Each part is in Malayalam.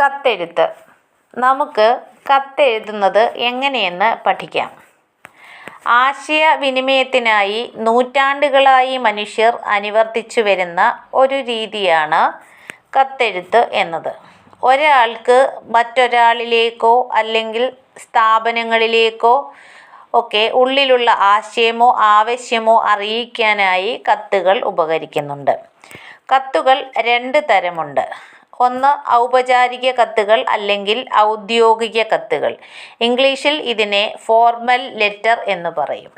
കത്തെഴുത്ത്. നമുക്ക് കത്തെഴുതുന്നത് എങ്ങനെയെന്ന് പഠിക്കാം. ആശയവിനിമയത്തിനായി നൂറ്റാണ്ടുകളായി മനുഷ്യർ അനുവർത്തിച്ചു വരുന്ന ഒരു രീതിയാണ് കത്തെഴുത്ത് എന്നത്. ഒരാൾക്ക് മറ്റൊരാളിലേക്കോ അല്ലെങ്കിൽ സ്ഥാപനങ്ങളിലേക്കോ ഒക്കെ ഉള്ളിലുള്ള ആശയമോ ആവശ്യമോ അറിയിക്കാനായി കത്തുകൾ ഉപകരിക്കുന്നുണ്ട്. കത്തുകൾ രണ്ട് തരമുണ്ട്. ഒന്ന് ഔപചാരിക കത്തുകൾ അല്ലെങ്കിൽ ഔദ്യോഗിക കത്തുകൾ. ഇംഗ്ലീഷിൽ ഇതിനെ ഫോർമൽ ലെറ്റർ എന്ന് പറയും.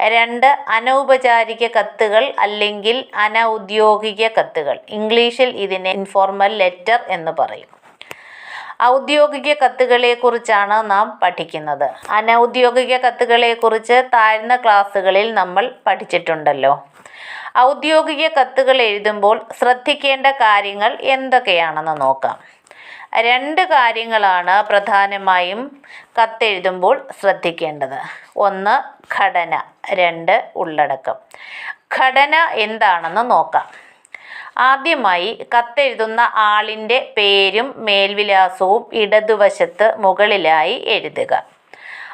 രണ്ട് അനൗപചാരിക കത്തുകൾ അല്ലെങ്കിൽ അനൗദ്യോഗിക കത്തുകൾ. ഇംഗ്ലീഷിൽ ഇതിനെ ഇൻഫോർമൽ ലെറ്റർ എന്ന് പറയും. ഔദ്യോഗിക കത്തുകളെക്കുറിച്ചാണ് നാം പഠിക്കുന്നത്. അനൗദ്യോഗിക കത്തുകളെക്കുറിച്ച് താഴ്ന്ന ക്ലാസ്സുകളിൽ നമ്മൾ പഠിച്ചിട്ടുണ്ടല്ലോ. ഔദ്യോഗിക കത്തുകൾ എഴുതുമ്പോൾ ശ്രദ്ധിക്കേണ്ട കാര്യങ്ങൾ എന്തൊക്കെയാണെന്ന് നോക്കാം. രണ്ട് കാര്യങ്ങളാണ് പ്രധാനമായും കത്തെഴുതുമ്പോൾ ശ്രദ്ധിക്കേണ്ടത്. ഒന്ന് ഘടന. രണ്ട് ഉള്ളടക്കം. ഘടന എന്താണെന്ന് നോക്കാം. ആദ്യമായി കത്തെഴുതുന്ന ആളിന്റെ പേരും മേൽവിലാസവും ഇടതുവശത്ത് മുകളിലായി എഴുതുക.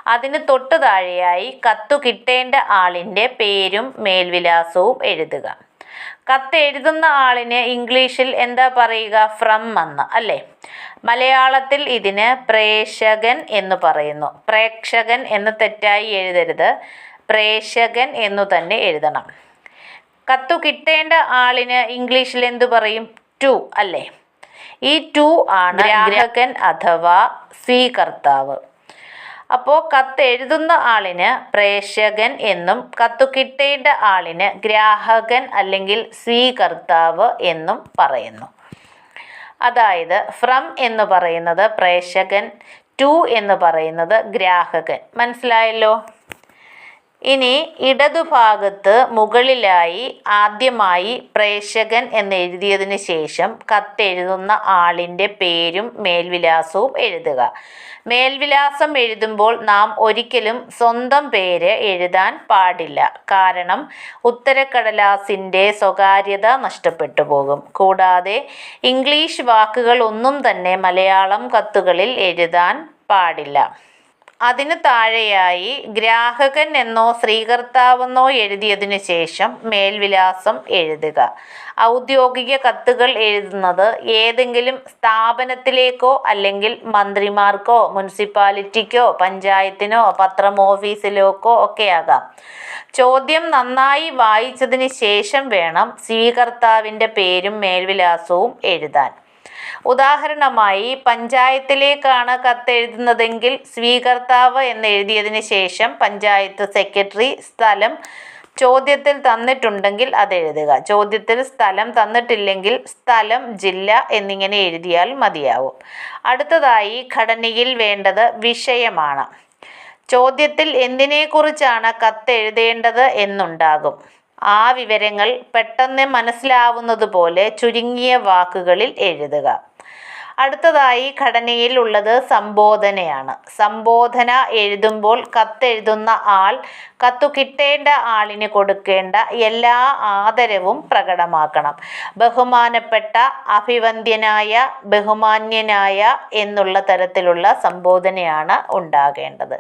അതിന് തൊട്ടു താഴെയായി കത്തു കിട്ടേണ്ട ആളിന്റെ പേരും മേൽവിലാസവും എഴുതുക. കത്ത് എഴുതുന്ന ആളിന് ഇംഗ്ലീഷിൽ എന്താ പറയുക? ഫ്രം എന്ന് അല്ലേ? മലയാളത്തിൽ ഇതിന് പ്രേക്ഷകൻ എന്ന് പറയുന്നു. പ്രേക്ഷകൻ എന്ന് തെറ്റായി എഴുതരുത്. പ്രേക്ഷകൻ എന്നു തന്നെ എഴുതണം. കത്തു കിട്ടേണ്ട ആളിന് ഇംഗ്ലീഷിൽ എന്തു പറയും? ടു അല്ലേ? ഈ ടു ആണ് ഗ്രാഹകൻ അഥവാ സ്വീകർത്താവ്. അപ്പോൾ കത്തെഴുതുന്ന ആളിന് പ്രേക്ഷകൻ എന്നും കത്തു കിട്ടേണ്ട ആളിന് ഗ്രാഹകൻ അല്ലെങ്കിൽ സ്വീകർത്താവ് എന്നും പറയുന്നു. അതായത് ഫ്രം എന്ന് പറയുന്നത് പ്രേക്ഷകൻ ടു എന്ന് പറയുന്നത് ഗ്രാഹകൻ. മനസ്സിലായല്ലോ? ഇനി ഇടതുഭാഗത്ത് മുകളിലായി ആദ്യമായി പ്രേക്ഷകൻ എന്നെഴുതിയതിന് ശേഷം കത്തെഴുതുന്ന ആളിന്റെ പേരും മേൽവിലാസവും എഴുതുക. മേൽവിലാസം എഴുതുമ്പോൾ നാം ഒരിക്കലും സ്വന്തം പേര് എഴുതാൻ പാടില്ല. കാരണം ഉത്തരക്കടലാസിന്റെ സ്വകാര്യത നഷ്ടപ്പെട്ടു പോകും. കൂടാതെ ഇംഗ്ലീഷ് വാക്കുകൾ ഒന്നും തന്നെ മലയാളം കത്തുകളിൽ എഴുതാൻ പാടില്ല. അതിന് താഴെയായി ഗ്രാഹകൻ എന്നോ ശ്രീകർത്താവെന്നോ എഴുതിയതിനു ശേഷം മേൽവിലാസം എഴുതുക. ഔദ്യോഗിക കത്തുകൾ എഴുതുന്നത് ഏതെങ്കിലും സ്ഥാപനത്തിലേക്കോ അല്ലെങ്കിൽ മന്ത്രിമാർക്കോ മുനിസിപ്പാലിറ്റിക്കോ പഞ്ചായത്തിനോ പത്രം ഓഫീസിലേക്കോ ഒക്കെയാകാം. ചോദ്യം നന്നായി വായിച്ചതിന് ശേഷം വേണം സ്വീകർത്താവിന്റെ പേരും മേൽവിലാസവും എഴുതാൻ. ഉദാഹരണമായി പഞ്ചായത്തിലേക്കാണ് കത്തെഴുതുന്നതെങ്കിൽ സ്വീകർത്താവ് എന്ന് എഴുതിയതിന് ശേഷം പഞ്ചായത്ത് സെക്രട്ടറി സ്ഥലം ചോദ്യത്തിൽ തന്നിട്ടുണ്ടെങ്കിൽ അത് എഴുതുക. ചോദ്യത്തിൽ സ്ഥലം തന്നിട്ടില്ലെങ്കിൽ സ്ഥലം ജില്ല എന്നിങ്ങനെ എഴുതിയാൽ മതിയാവും. അടുത്തതായി ഘടനയിൽ വേണ്ടത് വിഷയമാണ്. ചോദ്യത്തിൽ എന്തിനെക്കുറിച്ചാണ് കത്തെഴുതേണ്ടത് എന്നുണ്ടാകും. ആ വിവരങ്ങൾ പെട്ടെന്ന് മനസ്സിലാവുന്നത് പോലെ ചുരുങ്ങിയ വാക്കുകളിൽ എഴുതുക. അടുത്തതായി ഘടനയിൽ ഉള്ളത് സംബോധനയാണ്. സംബോധന എഴുതുമ്പോൾ കത്തെഴുതുന്ന ആൾ കത്തു കിട്ടേണ്ട ആളിന് കൊടുക്കേണ്ട എല്ലാ ആദരവും പ്രകടമാക്കണം. ബഹുമാനപ്പെട്ട അഭിവന്ദ്യനായ ബഹുമാന്യനായ എന്നുള്ള തരത്തിലുള്ള സംബോധനയാണ് ഉണ്ടാകേണ്ടത്.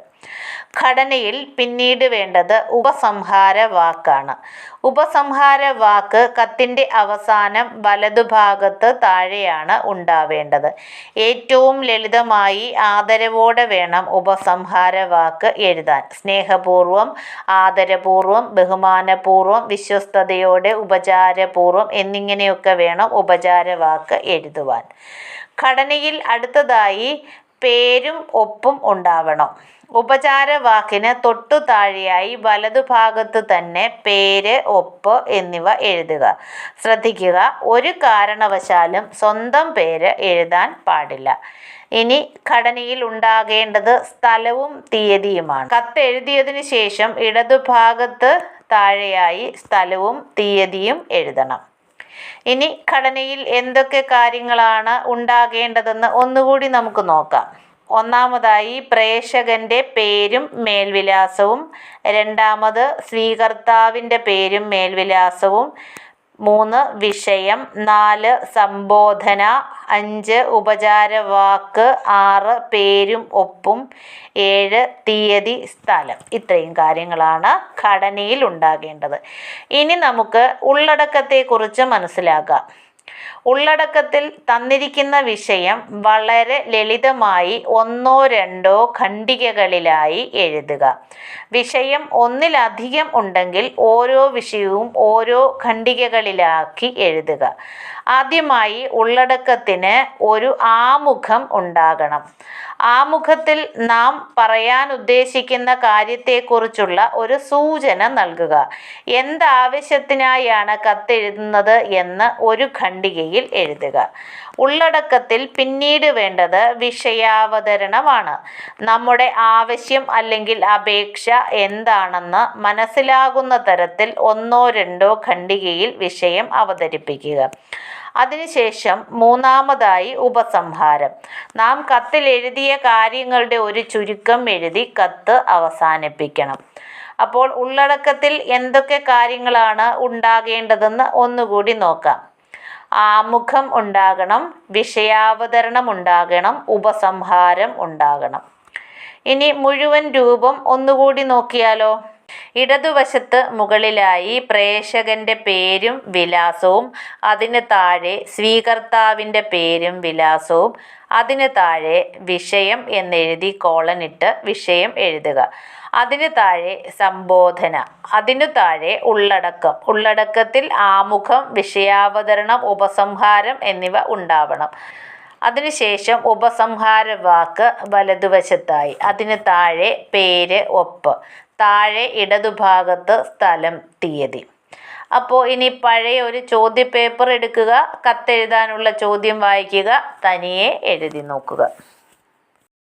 ഘടനയിൽ പിന്നീട് വേണ്ടത് ഉപസംഹാര വാക്കാണ്. ഉപസംഹാര വാക്ക് കത്തിന്റെ അവസാനം വലതുഭാഗത്ത് താഴെയാണ് ഉണ്ടാവേണ്ടത്. ഏറ്റവും ലളിതമായി ആദരവോടെ വേണം ഉപസംഹാര വാക്ക് എഴുതാൻ. സ്നേഹപൂർവം ആദരപൂർവം ബഹുമാനപൂർവം വിശ്വസ്തയോടെ ഉപചാരപൂർവം എന്നിങ്ങനെയൊക്കെ വേണം ഉപചാര വാക്ക് എഴുതുവാൻ. ഘടനയിൽ അടുത്തതായി പേരും ഒപ്പും ഉണ്ടാവണം. ഉപചാരവാക്കിന് തൊട്ടു താഴെയായി വലതുഭാഗത്ത് തന്നെ പേര് ഒപ്പ് എന്നിവ എഴുതുക. ശ്രദ്ധിക്കുക ഒരു കാരണവശാലും സ്വന്തം പേര് എഴുതാൻ പാടില്ല. ഇനി ഘടനയിൽ ഉണ്ടാകേണ്ടത് സ്ഥലവും തീയതിയുമാണ്. കത്തെഴുതിയതിനു ശേഷം ഇടതുഭാഗത്ത് താഴെയായി സ്ഥലവും തീയതിയും എഴുതണം. ഇനി ഘടനയിൽ എന്തൊക്കെ കാര്യങ്ങളാണ് ഉണ്ടാകേണ്ടതെന്ന് ഒന്നുകൂടി നമുക്ക് നോക്കാം. ഒന്നാമതായി പ്രേക്ഷകന്റെ പേരും മേൽവിലാസവും. രണ്ടാമത് സ്വീകർത്താവിന്റെ പേരും മേൽവിലാസവും. മൂന്ന് വിഷയം നാല് സംബോധന അഞ്ച് ഉപചാരവാക്ക് ആറ് പേരും ഒപ്പും ഏഴ് തീയതി സ്ഥലം. ഇത്രയും കാര്യങ്ങളാണ് ഘടനയിൽ ഉണ്ടാകേണ്ടത്. ഇനി നമുക്ക് ഉള്ളടക്കത്തെക്കുറിച്ച് മനസ്സിലാക്കാം. ഉള്ളടക്കത്തിൽ തന്നിരിക്കുന്ന വിഷയം വളരെ ലളിതമായി ഒന്നോ രണ്ടോ ഖണ്ഡികകളിലായി എഴുതുക. വിഷയം ഒന്നിലധികം ഉണ്ടെങ്കിൽ ഓരോ വിഷയവും ഓരോ ഖണ്ഡികകളിലാക്കി എഴുതുക. ആദ്യമായി ഉള്ളടക്കത്തിന് ഒരു ആമുഖം ഉണ്ടാകണം. ആമുഖത്തിൽ നാം പറയാൻ ഉദ്ദേശിക്കുന്ന കാര്യത്തെക്കുറിച്ചുള്ള ഒരു സൂചന നൽകുക. എന്താവശ്യത്തിനായാണ് കത്തെഴുതുന്നത് എന്ന് ഒരു ഖണ്ഡികയിൽ എഴുതുക. ഉള്ളടക്കത്തിൽ പിന്നീട് വേണ്ടത് വിഷയാവതരണമാണ്. നമ്മുടെ ആവശ്യം അല്ലെങ്കിൽ അപേക്ഷ എന്താണെന്ന് മനസ്സിലാകുന്ന തരത്തിൽ ഒന്നോ രണ്ടോ ഖണ്ഡികയിൽ വിഷയം അവതരിപ്പിക്കുക. അതിനുശേഷം മൂന്നാമതായി ഉപസംഹാരം. നാം കത്തിൽ എഴുതിയ കാര്യങ്ങളുടെ ഒരു ചുരുക്കം എഴുതി കത്ത് അവസാനിപ്പിക്കണം. അപ്പോൾ ഉള്ളടക്കത്തിൽ എന്തൊക്കെ കാര്യങ്ങളാണ് ഉണ്ടാകേണ്ടതെന്ന് ഒന്നുകൂടി നോക്കാം. ആമുഖം ഉണ്ടാകണം വിഷയാവതരണം ഉണ്ടാകണം ഉപസംഹാരം ഉണ്ടാകണം. ഇനി മുഴുവൻ രൂപം ഒന്നുകൂടി നോക്കിയാലോ? ഇടതുവശത്ത് മുകളിലായി പ്രേക്ഷകന്റെ പേരും വിലാസവും അതിന് താഴെ സ്വീകർത്താവിന്റെ പേരും വിലാസവും അതിന് താഴെ വിഷയം എന്നെഴുതി കോളനിട്ട് വിഷയം എഴുതുക. അതിന് താഴെ സംബോധന അതിനു താഴെ ഉള്ളടക്കം. ഉള്ളടക്കത്തിൽ ആമുഖം വിഷയാവതരണം ഉപസംഹാരം എന്നിവ ഉണ്ടാവണം. അതിനുശേഷം ഉപസംഹാര വാക്ക് വലതുവശത്തായി അതിന് താഴെ പേര് ഒപ്പ്. താഴെ ഇടതുഭാഗത്ത് സ്ഥലം തീയതി. അപ്പോൾ ഇനി പഴയ ഒരു ചോദ്യ പേപ്പർ എടുക്കുക കത്തെഴുതാനുള്ള ചോദ്യം വായിക്കുക തനിയെ എഴുതി നോക്കുക.